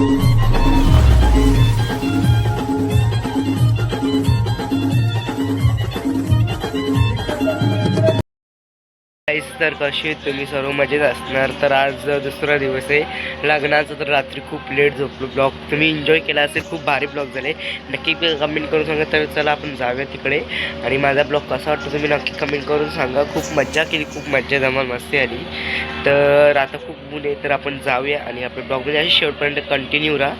Thank you. तर कशी तुम्ही सर्व मजेत असणार? तर आज दुसरा दिवस आहे. लग्नाचा तर रात्री खूप लेट झोपलो. ब्लॉग तुम्ही एन्जॉय केला असेल खूप भारी ब्लॉग झाले. नक्की कमेंट करून सांगा. तर चला आपण जाऊया तिकडे. आणि माझा ब्लॉग कसा वाटतो तुम्ही नक्की कमेंट करून सांगा. खूप मज्जा केली खूप मज्जा जमा मस्ती आली. तर आता खूप ऊन आहे तर आपण जाऊया आणि आपल्या ब्लॉगमध्ये अशी शेवटपर्यंत कंटिन्यू राहा.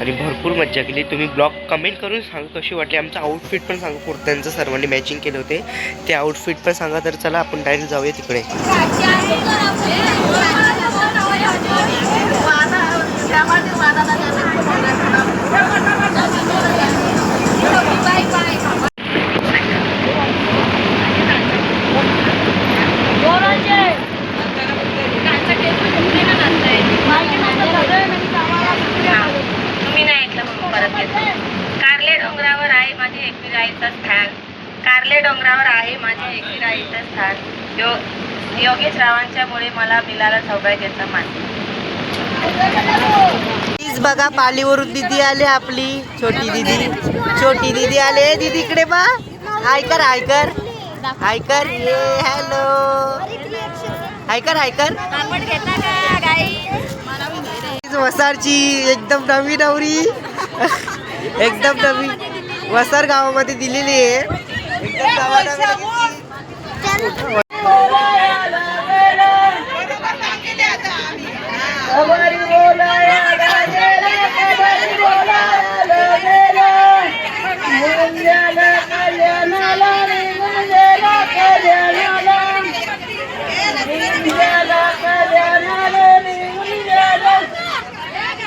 आणि भरपूर मज्जा केली. तुम्ही ब्लॉग कमेंट करून सांगा कशी वाटली. आमचं आउटफिट पण सांगा. कुर्त्यांचं सर्वांनी मॅचिंग केले होते. ते आउटफिट पण सांगा. तर चला आपण डायरेक्ट जाऊया तिकडे. तुम्ही नाही ऐकलं म्हणून परत कारले डोंगरावर आहे माझे एकवीर आईचं स्थान कारले डोंगरावर आहे माझे एकवीर आईचं स्थान यो योगेश रावांच्या मुळे मला मिळाला सौभाग्याचा मान प्लीज बघा पालीवरून दीदी आले आपली. छोटी दीदी. छोटी दीदी आले. दीदी इकडे बा हाय कर हाय कर. हाय कर. ये हॅलो हाय कर हाय कर. आपण घेता का गाई? वसारची एकदम नवी नवरी. एकदम नवी. वसार गावामध्ये दिलेली आहे. एकदम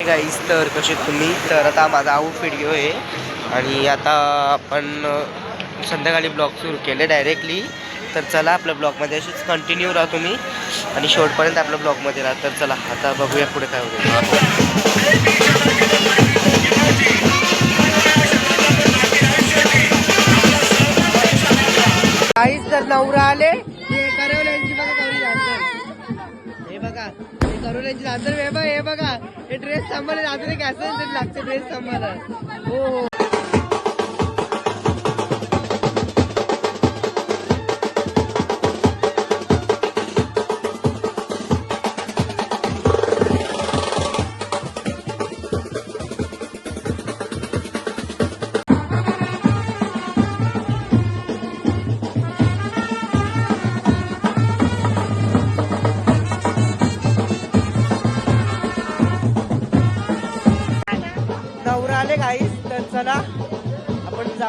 गाईस तर कसे तुम्ही? तर आता माझा आउटफिट घेऊ आहे. आणि आता आपण संध्याकाळी ब्लॉग सुरू केले डायरेक्टली तर चला आपल्या ब्लॉगमध्ये असेच कंटिन्यू राहा तुम्ही. आणि शेवटपर्यंत आपल्या ब्लॉगमध्ये राहा. तर चला आता बघूया पुढे काय होतं आईच जर नवरा आले हे करवल्यांची बघा गौरी डान्सर हे बघा करवल्यांची दादर हे बघा हे बघा. हे ड्रेस सांभाळले दादर एक असं लागते ड्रेस सांभाळ हो हो.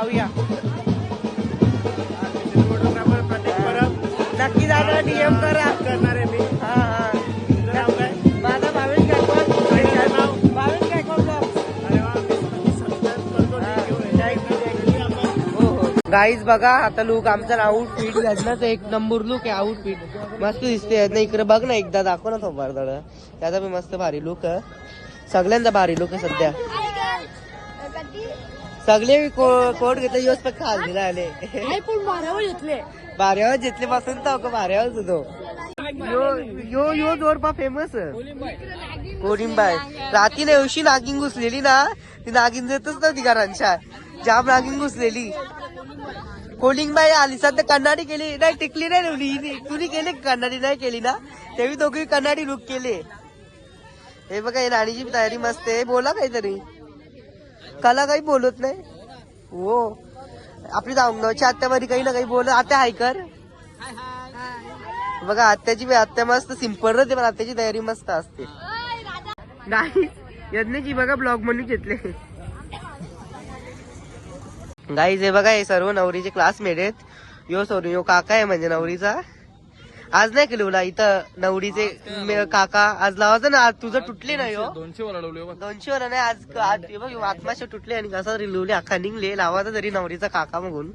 जाऊया. नक्की जाणार डीएम करा. करणार आहे मी हा हा. माझा भावेश गायकवाड. भावेश गायकवाड हो. हो गाईज बघा आता लुक आमचा आउटफिट लग्नाचा एक नंबर लुक आहे आउटफिट मस्त दिसते. ना इकडे बघ ना एकदा दाखव ना थोबार दड त्याचा बी मस्त भारी लुक सगळ्यांचा भारी लुक आहे सध्या. सगळे को- कोट घेतले योच पण खाल दिला आले. भाऱ्यावर घेतले. पासून तर भाऱ्यावर सुद्धा यो यो यो जोरपा फेमस कोडिंबाय राती ना एवशी नागिन घुसलेली ना ती नागिन देतच ना ती घरांच्या. जाम नागिन घुसलेली. कोलिंगबाई आली सध्या कन्नाडी केली. नाही टिकली नाही. तुनी केली का कन्नाडी नाही केली ना. तेव्हा दोघी कन्नाडी लुक केले. हे बघा हे राणीची तयारी मस्त आहे. बोला काहीतरी. कला काही बोलत नाही. हो. आपली दामगावची आत्यामध्ये काही ना काही बोलत आत्या हाय कर. बघा आत्याची बी आत्या मस्त सिंपल राहते पण आत्याची तयारी मस्त असते. नाही यज्ञची बघा ब्लॉग म्हणून घेतले. गाईज हे बघा हे सर्व नवरीचे क्लासमेट आहेत. यो सर यो काका आहे म्हणजे नवरीचा. आज नाही केलं तुला इथं नवडीचे मे- काका आज लावायचं ना आज तुझं तुटले नाही हो. दोनशे वर बघ. दोनशे वर नाही आज आज हे बघ आत्माशे तुटले आणि कसा रिलवले अख्खा निघले लावायचा तरी नवरीचा काका बघून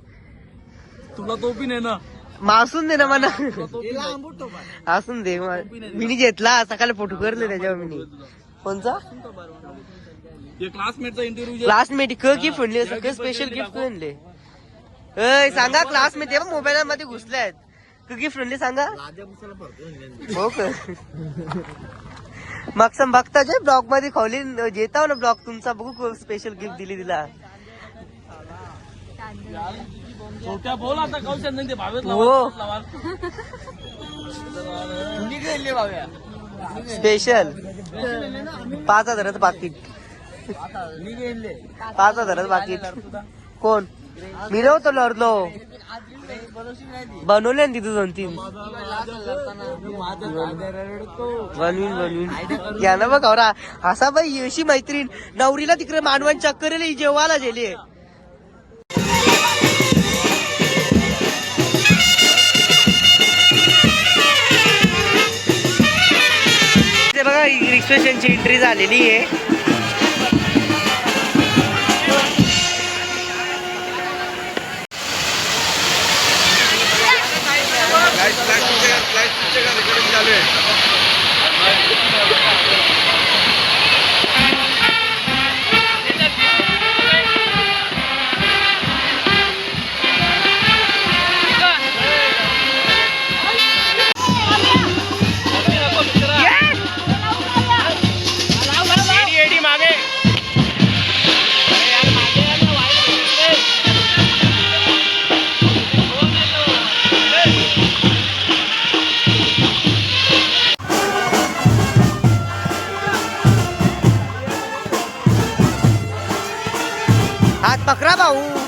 तुला तो पण आहे ना? मासून दे ना मला. असून दे मी घेतला सकाळी फोटो करले त्याच्यावर मी कोणचा? क्लासमेटचा इंटरव्ह्यू क्लासमेट क गिफ्ट म्हणले सगळे स्पेशल गिफ्ट म्हणले. अय सांगा क्लासमेट ते मोबाईल मध्ये घुसले आहेत. गिफ्ट म्हणले सांगा? हो का मग सम बघता जे ब्लॉगमध्ये खोली येता ना ब्लॉग तुमचा? बघू स्पेशल गिफ्ट दिली तिला. छोट्या बोल आता कौशल नाही ते भावेत हो. स्पेशल पाच हजाराचं पाकिट पाच हजाराचं पाकिट कोण? मी नव्हतो लढलो. बनवले ना तिथं दोन तीन. बनवीन बनवीन. या ना बघ औरा असा बाई अशी मैत्रीण. नवरीला तिकडे मानवान चक्कर जेवायला गेली. ते बघा रिक्वेशनची एंट्री झालेली आहे. लाईट का От Бахрама у.